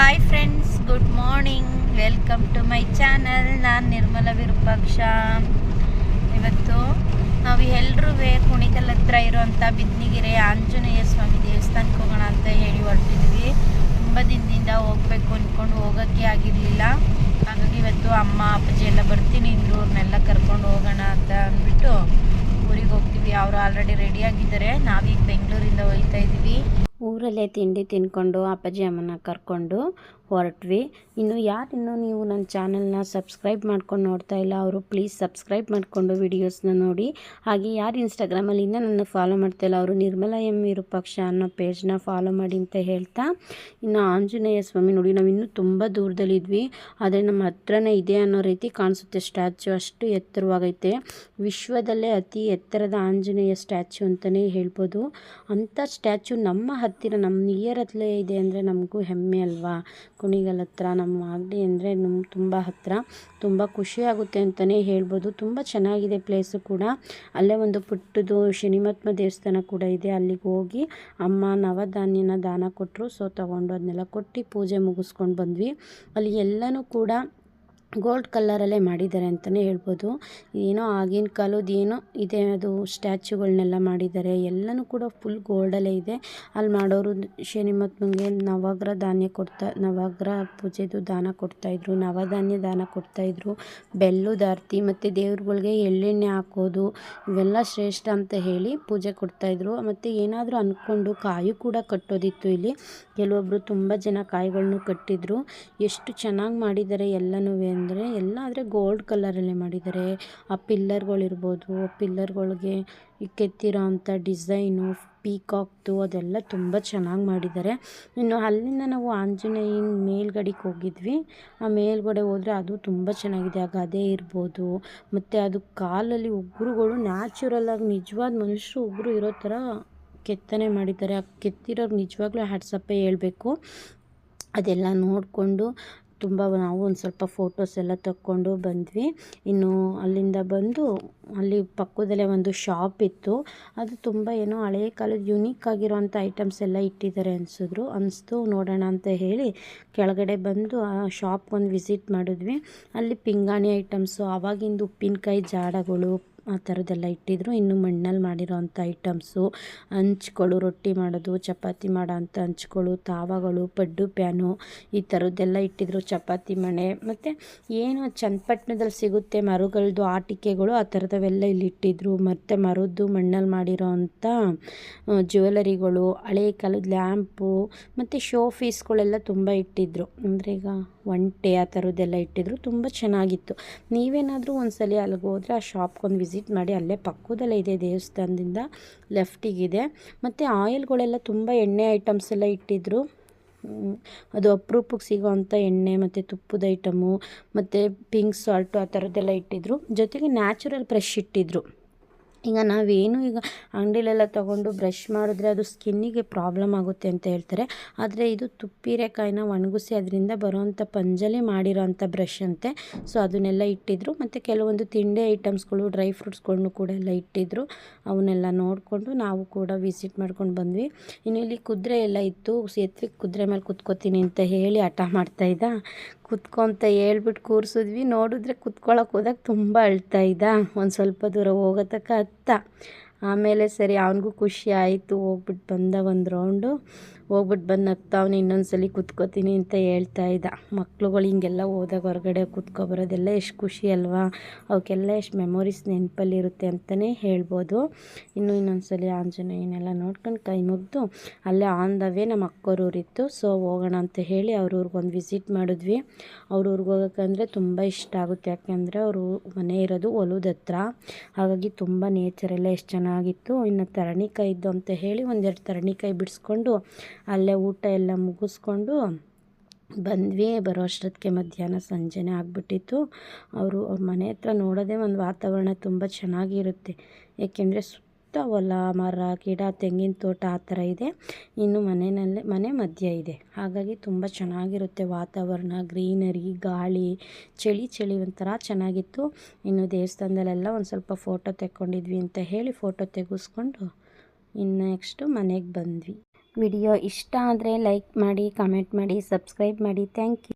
Hi friends good morning welcome to my channel ನಾನು ನಿರ್ಮಲ ವಿರೂಪಾಕ್ಷ. ಇವತ್ತು ನಾವು ಎಲ್ಲರೂ ಕುಣಿತಲ್ ಹತ್ರ ಇರುವಂಥ ಬಿದ್ನಿಗೆರೆ ಆಂಜನೇಯ ಸ್ವಾಮಿ ದೇವಸ್ಥಾನಕ್ಕೆ ಹೋಗೋಣ ಅಂತ ಹೇಳಿ ಹೊರಟಿದ್ವಿ. ತುಂಬ ದಿನದಿಂದ ಹೋಗ್ಬೇಕು ಅಂದ್ಕೊಂಡು ಹೋಗೋಕ್ಕೆ ಆಗಿರಲಿಲ್ಲ. ಹಾಗಾಗಿ ಇವತ್ತು ಅಮ್ಮ, ಅಪ್ಪಾಜಿ ಎಲ್ಲ ಬರ್ತೀನಿ ಅಂದ್ರು ಅವ್ರನ್ನೆಲ್ಲ ಕರ್ಕೊಂಡು ಹೋಗೋಣ ಅಂತ ಅಂದ್ಬಿಟ್ಟು ಊರಿಗೆ ಹೋಗ್ತೀವಿ. ಅವರು ಆಲ್ರೆಡಿ ರೆಡಿಯಾಗಿದ್ದಾರೆ ನಾವೀಗ ಬೆಂಗಳೂರಿಂದ ಹೋಗ್ತಾ ಇದ್ದೀವಿ. ಊರಲ್ಲೇ ತಿಂಡಿ ತಿನ್ಕೊಂಡು ಅಪ್ಪಾಜಿ ಅಮ್ಮನ ಕರ್ಕೊಂಡು ಹೊರಟ್ವಿ. ಇನ್ನು ಯಾರಿನ್ನೂ ನೀವು ನನ್ನ ಚಾನಲ್ನ ಸಬ್ಸ್ಕ್ರೈಬ್ ಮಾಡ್ಕೊಂಡು ನೋಡ್ತಾ ಇಲ್ಲ, ಅವರು ಪ್ಲೀಸ್ ಸಬ್ಸ್ಕ್ರೈಬ್ ಮಾಡಿಕೊಂಡು ವಿಡಿಯೋಸ್ನ ನೋಡಿ. ಹಾಗೆ ಯಾರು ಇನ್ಸ್ಟಾಗ್ರಾಮಲ್ಲಿ ಇನ್ನೂ ನನ್ನ ಫಾಲೋ ಮಾಡ್ತಾ ಇಲ್ಲ, ಅವರು ನಿರ್ಮಲ ಎಂ ವಿರೂಪಾಕ್ಷ ಅನ್ನೋ ಪೇಜ್ನ ಫಾಲೋ ಮಾಡಿ ಅಂತ ಹೇಳ್ತಾ. ಇನ್ನು ಆಂಜನೇಯ ಸ್ವಾಮಿ ನೋಡಿ, ನಾವು ಇನ್ನೂ ತುಂಬ ದೂರದಲ್ಲಿದ್ವಿ, ಆದರೆ ನಮ್ಮ ಹತ್ರನೇ ಇದೆ ಅನ್ನೋ ರೀತಿ ಕಾಣಿಸುತ್ತೆ ಸ್ಟ್ಯಾಚು ಅಷ್ಟು ಎತ್ತರವಾಗೈತೆ. ವಿಶ್ವದಲ್ಲೇ ಅತಿ ಎತ್ತರದ ಆಂಜನೇಯ ಸ್ಟ್ಯಾಚು ಅಂತಲೇ ಹೇಳ್ಬೋದು. ಅಂಥ ಸ್ಟ್ಯಾಚು ನಮ್ಮ ಹತ್ತಿರ, ನಮ್ಮ ನಿಯರ್ ಹತ್ತಲೇ ಇದೆ ಅಂದರೆ ನಮಗೂ ಹೆಮ್ಮೆ ಅಲ್ವಾ? ಕುಣಿಗಲ್ ಹತ್ರ ನಮ್ಮ ಮಾಗಡಿ ಅಂದರೆ ನಮ್ಮ ತುಂಬ ಹತ್ತಿರ ತುಂಬ ಖುಷಿಯಾಗುತ್ತೆ ಅಂತಲೇ ಹೇಳ್ಬೋದು. ತುಂಬ ಚೆನ್ನಾಗಿದೆ ಪ್ಲೇಸು ಕೂಡ. ಅಲ್ಲೇ ಒಂದು ಪುಟ್ಟದು ಶನಿಮಹಾತ್ಮ ದೇವಸ್ಥಾನ ಕೂಡ ಇದೆ. ಅಲ್ಲಿಗೆ ಹೋಗಿ ಅಮ್ಮ ನವಧಾನ್ಯನ ದಾನ ಕೊಟ್ಟರು ಸೊ ತೊಗೊಂಡು ಅದನ್ನೆಲ್ಲ ಕೊಟ್ಟು ಪೂಜೆ ಮುಗಿಸ್ಕೊಂಡು ಬಂದ್ವಿ. ಅಲ್ಲಿ ಎಲ್ಲನೂ ಕೂಡ ಗೋಲ್ಡ್ ಕಲ್ಲರಲ್ಲೇ ಮಾಡಿದ್ದಾರೆ ಅಂತಲೇ ಹೇಳ್ಬೋದು. ಏನೋ ಆಗಿನ ಕಾಲದ ಏನೋ ಇದೆ, ಅದು ಸ್ಟ್ಯಾಚ್ಯುಗಳನ್ನೆಲ್ಲ ಮಾಡಿದ್ದಾರೆ. ಎಲ್ಲನೂ ಕೂಡ ಫುಲ್ ಗೋಲ್ಡಲ್ಲೇ ಇದೆ. ಅಲ್ಲಿ ಮಾಡೋರು ಶನಿ ಮಹಾತ್ಮಂಗೆ ನವಗ್ರಹ ಧಾನ್ಯ ಕೊಡ್ತಾ, ನವಗ್ರಹ ಪೂಜೆದು ದಾನ ಕೊಡ್ತಾಯಿದ್ರು ನವಧಾನ್ಯ ದಾನ ಕೊಡ್ತಾಯಿದ್ರು ಬೆಲ್ಲದ ಆರತಿ ಮತ್ತು ದೇವ್ರುಗಳಿಗೆ ಎಳ್ಳೆಣ್ಣೆ ಹಾಕೋದು, ಇವೆಲ್ಲ ಶ್ರೇಷ್ಠ ಅಂತ ಹೇಳಿ ಪೂಜೆ ಕೊಡ್ತಾಯಿದ್ರು ಮತ್ತು ಏನಾದರೂ ಅಂದ್ಕೊಂಡು ಕಾಯಿ ಕೂಡ ಕಟ್ಟೋದಿತ್ತು ಇಲ್ಲಿ. ಕೆಲವೊಬ್ಬರು ತುಂಬ ಜನ ಕಾಯಿಗಳನ್ನು ಕಟ್ಟಿದ್ರು. ಎಷ್ಟು ಚೆನ್ನಾಗಿ ಮಾಡಿದ್ದಾರೆ ಎಲ್ಲನೂ ಅಂದರೆ ಎಲ್ಲ ಆದರೆ ಗೋಲ್ಡ್ ಕಲರಲ್ಲೇ ಮಾಡಿದ್ದಾರೆ. ಆ ಪಿಲ್ಲರ್ಗಳಿರ್ಬೋದು ಪಿಲ್ಲರ್ಗಳಿಗೆ ಈ ಕೆತ್ತಿರೋ ಅಂಥ ಡಿಸೈನು, ಪೀಕಾಕ್ದು ಅದೆಲ್ಲ ತುಂಬ ಚೆನ್ನಾಗಿ ಮಾಡಿದ್ದಾರೆ. ಇನ್ನು ಅಲ್ಲಿಂದ ನಾವು ಆಂಜನೇಯನ ಮೇಲ್ಗಡೆಗೆ ಹೋಗಿದ್ವಿ. ಆ ಮೇಲ್ಗಡೆ ಹೋದರೆ ಅದು ತುಂಬ ಚೆನ್ನಾಗಿದೆ. ಆ ಗದೆ ಇರ್ಬೋದು, ಮತ್ತು ಅದು ಕಾಲಲ್ಲಿ ಉಗುರುಗಳು ನ್ಯಾಚುರಲಾಗಿ ನಿಜವಾದ ಮನುಷ್ಯರು ಉಗುರು ಇರೋ ಥರ ಕೆತ್ತನೆ ಮಾಡಿದ್ದಾರೆ. ಆ ಕೆತ್ತಿರೋರು ನಿಜವಾಗ್ಲೂ ಹ್ಯಾಟ್ಸಪ್ಪೇ ಹೇಳಬೇಕು. ಅದೆಲ್ಲ ನೋಡಿಕೊಂಡು ತುಂಬ ನಾವು ಒಂದು ಸ್ವಲ್ಪ ಫೋಟೋಸ್ ಎಲ್ಲ ತಕ್ಕೊಂಡು ಬಂದ್ವಿ. ಇನ್ನು ಅಲ್ಲಿಂದ ಬಂದು ಅಲ್ಲಿ ಪಕ್ಕದಲ್ಲೇ ಒಂದು ಶಾಪ್ ಇತ್ತು. ಅದು ತುಂಬ ಏನೋ ಹಳೆಯ ಕಾಲದ ಯುನೀಕ್ ಆಗಿರುವಂಥ ಐಟಮ್ಸ್ ಎಲ್ಲ ಇಟ್ಟಿದ್ದಾರೆ ಅನಿಸಿದ್ರು. ಅನಿಸ್ತು ನೋಡೋಣ ಅಂತ ಹೇಳಿ ಕೆಳಗಡೆ ಬಂದು ಆ ಶಾಪ್ಗೊಂದು ವಿಸಿಟ್ ಮಾಡಿದ್ವಿ. ಅಲ್ಲಿ ಪಿಂಗಾಣಿ ಐಟಮ್ಸು ಆವಾಗಿಂದು ಉಪ್ಪಿನಕಾಯಿ ಜಾಡಗಳು ಆ ಥರದ್ದೆಲ್ಲ ಇಟ್ಟಿದ್ರು. ಇನ್ನು ಮಣ್ಣಲ್ಲಿ ಮಾಡಿರೋ ಅಂಥ ಐಟಮ್ಸು ಹಂಚ್ಗಳು ರೊಟ್ಟಿ ಮಾಡೋದು, ಚಪಾತಿ ಮಾಡೋ ಅಂಥ ಹಂಚ್ಗಳು ತಾವಗಳು, ಪಡ್ಡು, ಪ್ಯಾನು ಈ ಥರದ್ದೆಲ್ಲ ಇಟ್ಟಿದ್ರು ಚಪಾತಿ ಮಣೆ. ಮತ್ತು ಏನು ಚನ್ನಪಟ್ಟಣದಲ್ಲಿ ಸಿಗುತ್ತೆ ಮರಗಳದ್ದು ಆಟಿಕೆಗಳು, ಆ ಥರದವೆಲ್ಲ ಇಲ್ಲಿ ಇಟ್ಟಿದ್ರು. ಮತ್ತು ಮರದ್ದು ಮಣ್ಣಲ್ಲಿ ಮಾಡಿರೋ ಅಂಥ ಜ್ಯುವೆಲರಿಗಳು, ಹಳೆ ಕಾಲದ ಲ್ಯಾಂಪು, ಮತ್ತು ಶೋ ಪೀಸ್ಗಳೆಲ್ಲ ತುಂಬ ಇಟ್ಟಿದ್ರು. ಅಂದರೆ ಈಗ ಒಂಟೆ ಆ ಥರದ್ದೆಲ್ಲ ಇಟ್ಟಿದ್ರು, ತುಂಬ ಚೆನ್ನಾಗಿತ್ತು. ನೀವೇನಾದರೂ ಒಂದ್ಸಲ ಅಲ್ಲಿಗೆ ಹೋದರೆ ಆ ಶಾಪ್ಗೊಂದು ವಿಸಿಟ್ ಮಾಡಿ, ಅಲ್ಲೇ ಪಕ್ಕದಲ್ಲೇ ಇದೆ ದೇವಸ್ಥಾನದಿಂದ ಲೆಫ್ಟಿಗಿದೆ. ಮತ್ತು ಆಯಿಲ್ಗಳೆಲ್ಲ ತುಂಬ ಎಣ್ಣೆ ಐಟಮ್ಸ್ ಎಲ್ಲ ಇಟ್ಟಿದ್ರು. ಅದು ಅಪರೂಪಕ್ಕೆ ಸಿಗೋವಂಥ ಎಣ್ಣೆ, ಮತ್ತು ತುಪ್ಪದ ಐಟಮು, ಮತ್ತು ಪಿಂಕ್ ಸಾಲ್ಟು ಆ ಥರದ್ದೆಲ್ಲ ಇಟ್ಟಿದ್ರು. ಜೊತೆಗೆ ನ್ಯಾಚುರಲ್ ಫ್ರೆಶ್ ಇಟ್ಟಿದ್ರು. ಈಗ ನಾವೇನು ಈಗ ಅಂಗಡಿಲೆಲ್ಲ ತೊಗೊಂಡು ಬ್ರಷ್ ಮಾಡಿದ್ರೆ ಅದು ಸ್ಕಿನ್ನಿಗೆ ಪ್ರಾಬ್ಲಮ್ ಆಗುತ್ತೆ ಅಂತ ಹೇಳ್ತಾರೆ. ಆದರೆ ಇದು ತುಪ್ಪಿರೆಕಾಯಿನ ಒಣಗಿಸಿ ಅದರಿಂದ ಬರೋವಂಥ ಮಾಡಿರೋ ಮಾಡಿರೋವಂಥ ಬ್ರಷ್ ಅಂತೆ. ಸೊ ಅದನ್ನೆಲ್ಲ ಇಟ್ಟಿದ್ರು. ಮತ್ತು ಕೆಲವೊಂದು ತಿಂಡಿ ಐಟಮ್ಸ್ಗಳು, ಡ್ರೈ ಫ್ರೂಟ್ಸ್ಗಳನ್ನು ಕೂಡ ಎಲ್ಲ ಇಟ್ಟಿದ್ರು. ಅವನ್ನೆಲ್ಲ ನೋಡಿಕೊಂಡು ನಾವು ಕೂಡ ವಿಸಿಟ್ ಮಾಡ್ಕೊಂಡು ಬಂದ್ವಿ. ಇನ್ನು ಇಲ್ಲಿ ಕುದುರೆ ಎಲ್ಲ ಇತ್ತು. ಸೇತುವೆ ಕುದುರೆ ಮೇಲೆ ಕುತ್ಕೋತೀನಿ ಅಂತ ಹೇಳಿ ಹಠ ಮಾಡ್ತಾಯಿದ್ದ ಕುತ್ಕೊಂತ ಹೇಳ್ಬಿಟ್ಟು ಕೂರಿಸಿದ್ವಿ. ನೋಡಿದ್ರೆ ಕುತ್ಕೊಳ್ಳೋಕೆ ಹೋದಾಗ ತುಂಬ ಅಳ್ತಾ ಇದ್ದ. ಒಂದು ಸ್ವಲ್ಪ ದೂರ ಹೋಗೋ ತನಕ ಆಮೇಲೆ ಸರಿ ಅವನಿಗೂ ಖುಷಿ ಆಯಿತು ಹೋಗ್ಬಿಟ್ಟು ಬಂದ ಒಂದು ರೌಂಡು ಹೋಗ್ಬಿಟ್ಟು ಬಂದು ಇನ್ನೊಂದು ಸಲ ಕುತ್ಕೋತೀನಿ ಅಂತ ಹೇಳ್ತಾ ಇದ್ದ. ಮಕ್ಳುಗಳು ಹಿಂಗೆಲ್ಲ ಹೋದಾಗ ಹೊರಗಡೆ ಕುತ್ಕೊಬರೋದೆಲ್ಲ ಎಷ್ಟು ಖುಷಿ ಅಲ್ವಾ? ಅವಕ್ಕೆಲ್ಲ ಎಷ್ಟು ಮೆಮೊರೀಸ್ ನೆನಪಲ್ಲಿರುತ್ತೆ ಅಂತಲೇ ಹೇಳ್ಬೋದು. ಇನ್ನು ಇನ್ನೊಂದು ಸಲ ಆಂಜನೇಯನೆಲ್ಲ ನೋಡ್ಕೊಂಡು ಕೈ ಮುಗಿದು ಅಲ್ಲೇ ಆನ್ ದ ವೇ ನಮ್ಮ ಅಕ್ಕೋರೂರಿತ್ತು. ಸೊ ಹೋಗೋಣ ಅಂತ ಹೇಳಿ ಅವ್ರ ಊರಿಗೊಂದು ವಿಸಿಟ್ ಮಾಡಿದ್ವಿ. ಅವ್ರ ಊರಿಗೆ ಹೋಗೋಕ್ಕಂದರೆ ತುಂಬ ಇಷ್ಟ ಆಗುತ್ತೆ. ಯಾಕೆಂದರೆ ಅವರು ಮನೆ ಇರೋದು ಹೊಲದ ಹತ್ರ. ಹಾಗಾಗಿ ತುಂಬ ನೇಚರೆಲ್ಲ ಎಷ್ಟು ಚೆನ್ನಾಗಿತ್ತು. ಇನ್ನು ತರಣಿಕಾಯಿ ಇದ್ದು ಅಂತ ಹೇಳಿ ಒಂದೆರಡು ತರಣಿಕಾಯಿ ಬಿಡಿಸ್ಕೊಂಡು ಅಲ್ಲೇ ಊಟ ಎಲ್ಲ ಮುಗಿಸ್ಕೊಂಡು ಬಂದ್ವಿ. ಬರೋ ಅಷ್ಟೊತ್ತಿಗೆ ಮಧ್ಯಾಹ್ನ ಸಂಜೆನೇ ಆಗಿಬಿಟ್ಟಿತ್ತು. ಅವರು ಅವ್ರ ಮನೆ ಹತ್ರ ನೋಡೋದೇ ಒಂದು ವಾತಾವರಣ ತುಂಬ ಚೆನ್ನಾಗಿರುತ್ತೆ. ಏಕೆಂದರೆ ಸುತ್ತ ಹೊಲ, ಮರ, ಗಿಡ, ತೆಂಗಿನ ತೋಟ ಆ ಥರ ಇದೆ. ಇನ್ನು ಮನೆಯಲ್ಲೇ ಮನೆ ಮಧ್ಯ ಇದೆ. ಹಾಗಾಗಿ ತುಂಬ ಚೆನ್ನಾಗಿರುತ್ತೆ ವಾತಾವರಣ, ಗ್ರೀನರಿ, ಗಾಳಿ, ಚಳಿ ಚಳಿ ಒಂಥರ ಚೆನ್ನಾಗಿತ್ತು. ಇನ್ನು ದೇವಸ್ಥಾನದಲ್ಲೆಲ್ಲ ಒಂದು ಸ್ವಲ್ಪ ಫೋಟೋ ತೆಕ್ಕೊಂಡಿದ್ವಿ ಅಂತ ಹೇಳಿ ಫೋಟೋ ತೆಗೆಸ್ಕೊಂಡು ಇನ್ನು ನೆಕ್ಸ್ಟು ಮನೆಗೆ ಬಂದ್ವಿ. ವಿಡಿಯೋ ಇಷ್ಟ ಆದರೆ ಲೈಕ್ ಮಾಡಿ ಕಮೆಂಟ್ ಮಾಡಿ ಸಬ್ಸ್ಕ್ರೈಬ್ ಮಾಡಿ. Thank you